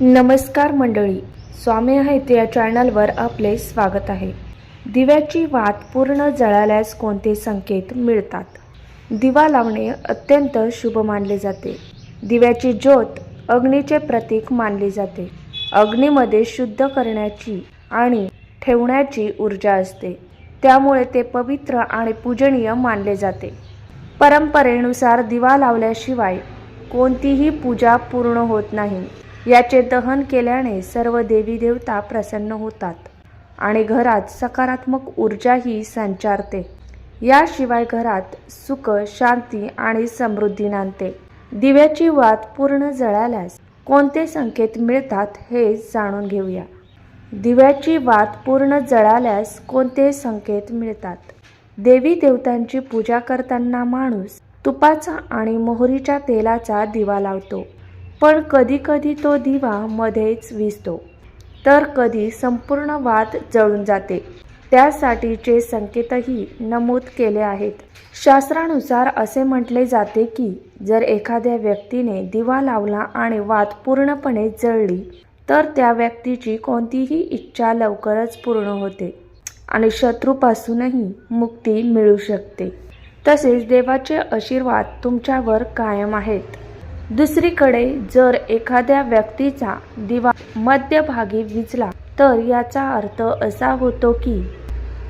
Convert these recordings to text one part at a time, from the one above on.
नमस्कार मंडळी स्वामी आहेत या चॅनलवर आपले स्वागत आहे. दिव्याची वात पूर्ण जळाल्यास कोणते संकेत मिळतात? दिवा लावणे अत्यंत शुभ मानले जाते. दिव्याची ज्योत अग्नीचे प्रतीक मानली जाते. अग्नीमध्ये शुद्ध करण्याची आणि ठेवण्याची ऊर्जा असते. त्यामुळे ते पवित्र आणि पूजनीय मानले जाते. परंपरेनुसार दिवा लावल्याशिवाय कोणतीही पूजा पूर्ण होत नाही. याचे दहन केल्याने सर्व देवी देवता प्रसन्न होतात आणि घरात सकारात्मक ऊर्जाही संचारते. याशिवाय घरात सुख शांती आणि समृद्धी नांदते. दिव्याची वात पूर्ण जळाल्यास कोणते संकेत मिळतात हे जाणून घेऊया. दिव्याची वात पूर्ण जळाल्यास कोणते संकेत मिळतात? देवी देवतांची पूजा करताना माणूस तुपाचा आणि मोहरीच्या तेलाचा दिवा लावतो. पण कधीकधी तो दिवा मध्येच विजतो तर कधी संपूर्ण वात जळून जाते. त्यासाठीचे संकेतही नमूद केले आहेत. शास्त्रानुसार असे म्हटले जाते की जर एखाद्या व्यक्तीने दिवा लावला आणि वात पूर्णपणे जळली तर त्या व्यक्तीची कोणतीही इच्छा लवकरच पूर्ण होते आणि शत्रूपासूनही मुक्ती मिळू शकते. तसेच देवाचे आशीर्वाद तुमच्यावर कायम आहेत. दुसरीकडे जर एखाद्या व्यक्तीचा दिवा मध्यभागी विजला तर याचा अर्थ असा होतो की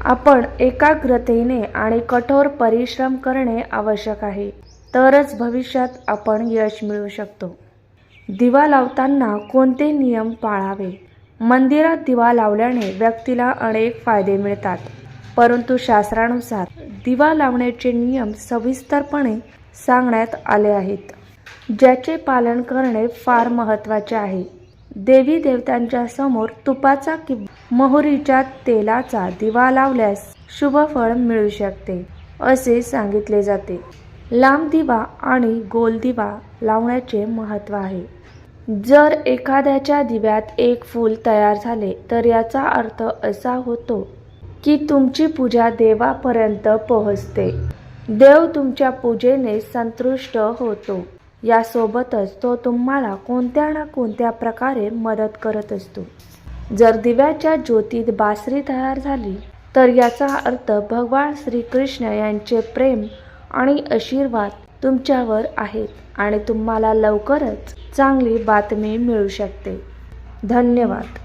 आपण एकाग्रतेने आणि कठोर परिश्रम करणे आवश्यक आहे तरच भविष्यात आपण यश मिळू शकतो. दिवा लावताना कोणते नियम पाळावे? मंदिरात दिवा लावल्याने व्यक्तीला अनेक फायदे मिळतात परंतु शास्त्रानुसार दिवा लावण्याचे नियम सविस्तरपणे सांगण्यात आले आहेत. ज्याचे पालन करणे फार महत्त्वाचे आहे. देवी देवतांच्या समोर तुपाचा किंवा मोहरीच्या तेलाचा दिवा लावल्यास शुभ फळ मिळू शकते असे सांगितले जाते. लांब दिवा आणि गोल दिवा लावण्याचे महत्त्व आहे. जर एखाद्याच्या दिव्यात एक फूल तयार झाले तर याचा अर्थ असा होतो की तुमची पूजा देवापर्यंत पोहोचते. देव तुमच्या पूजेने संतुष्ट होतो. यासोबतच तो तुम्हाला कोणत्या ना कोणत्या प्रकारे मदत करत असतो. जर दिव्याच्या ज्योतीत बासरी तयार झाली तर याचा अर्थ भगवान श्रीकृष्ण यांचे प्रेम आणि आशीर्वाद तुमच्यावर आहेत आणि तुम्हाला लवकरच चांगली बातमी मिळू शकते. धन्यवाद.